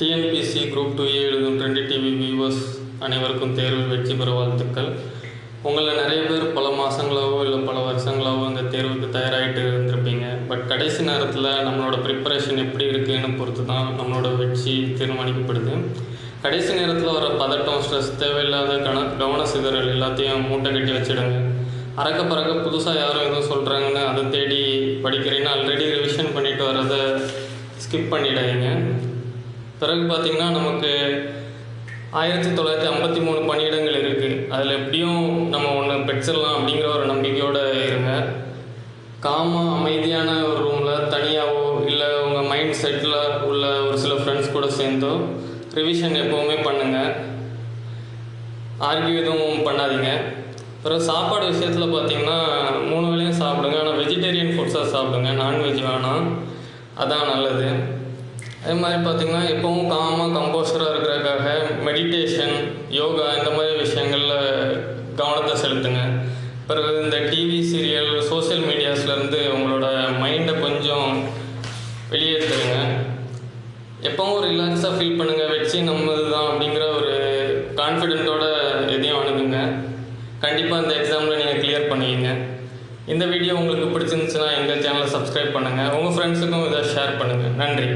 TNPSC group two ஏ எழுதும் trendy TV viewers அனைவருக்கும் தேர்வில் வெற்றி பெற வாழ்த்துக்கள். உங்களில் நிறைய பேர் பல மாதங்களாவோ இல்லை பல வருஷங்களாவோ இந்த தேர்வுக்கு தயாராகிட்டு இருந்திருப்பீங்க. பட் கடைசி நேரத்தில் நம்மளோட ப்ரிப்பரேஷன் எப்படி இருக்குன்னு பொறுத்து தான் நம்மளோட வெற்றி தீர்மானிக்கப்படுது. கடைசி நேரத்தில் வர பதட்டம் ஸ்ட்ரெஸ் தேவையில்லாத கன கவன சிதறல் எல்லாத்தையும் மூட்டை கட்டி வச்சிடுங்க. அறக்க பறக்க புதுசாக யாரும் எதுவும் சொல்கிறாங்கன்னு அதை தேடி படிக்கிறேன்னா ஆல்ரெடி ரிவிஷன் பண்ணிட்டு வரதை ஸ்கிப் பண்ணிடாதீங்க. பிறகு பார்த்திங்கன்னா நமக்கு ஆயிரத்தி தொள்ளாயிரத்தி ஐம்பத்தி மூணு பணியிடங்கள் இருக்குது அதில் எப்படியும் நம்ம ஒன்று பெற்றலாம் அப்படிங்கிற ஒரு நம்பிக்கையோடு இருங்க. காமாக அமைதியான ஒரு ரூமில் தனியாகவோ இல்லை உங்கள் மைண்ட் செட்டில் உள்ள ஒரு சில ஃப்ரெண்ட்ஸ் கூட சேர்ந்தோ ரிவிஷன் எப்போவுமே பண்ணுங்கள் ஆர்கியூ எதுவும் பண்ணாதீங்க. பிறகு சாப்பாடு விஷயத்தில் பார்த்தீங்கன்னா மூணு வேளையும் சாப்பிடுங்க. ஆனால் வெஜிடேரியன் ஃபுட்ஸாக சாப்பிடுங்க. நான்வெஜ் வேணாம். அதான் நல்லது. மாதிரி பார்த்தீங்கன்னா எப்பவும் காமாக கம்போஸ்டராக இருக்கிறதுக்காக மெடிடேஷன் யோகா இந்த மாதிரி விஷயங்களில் கவனத்தை செலுத்துங்க. பிறகு இந்த டிவி சீரியல் சோஷியல் மீடியாஸ்லேருந்து உங்களோட மைண்டை கொஞ்சம் வெளியேற்றுங்க எப்பவும் ரிலாக்ஸாக ஃபீல் பண்ணுங்கள் வெற்றி நம்மது தான் அப்படிங்கிற ஒரு கான்ஃபிடென்ட்டோட எதையும் அணுகுங்க. கண்டிப்பாக இந்த எக்ஸாமில் நீங்கள் கிளியர் பண்ணுவீங்க இந்த வீடியோ உங்களுக்கு பிடிச்சிருந்துச்சுன்னா எங்கள் சேனலை சப்ஸ்கிரைப் பண்ணுங்கள் உங்கள் ஃப்ரெண்ட்ஸுக்கும் இதை ஷேர் பண்ணுங்கள் நன்றி.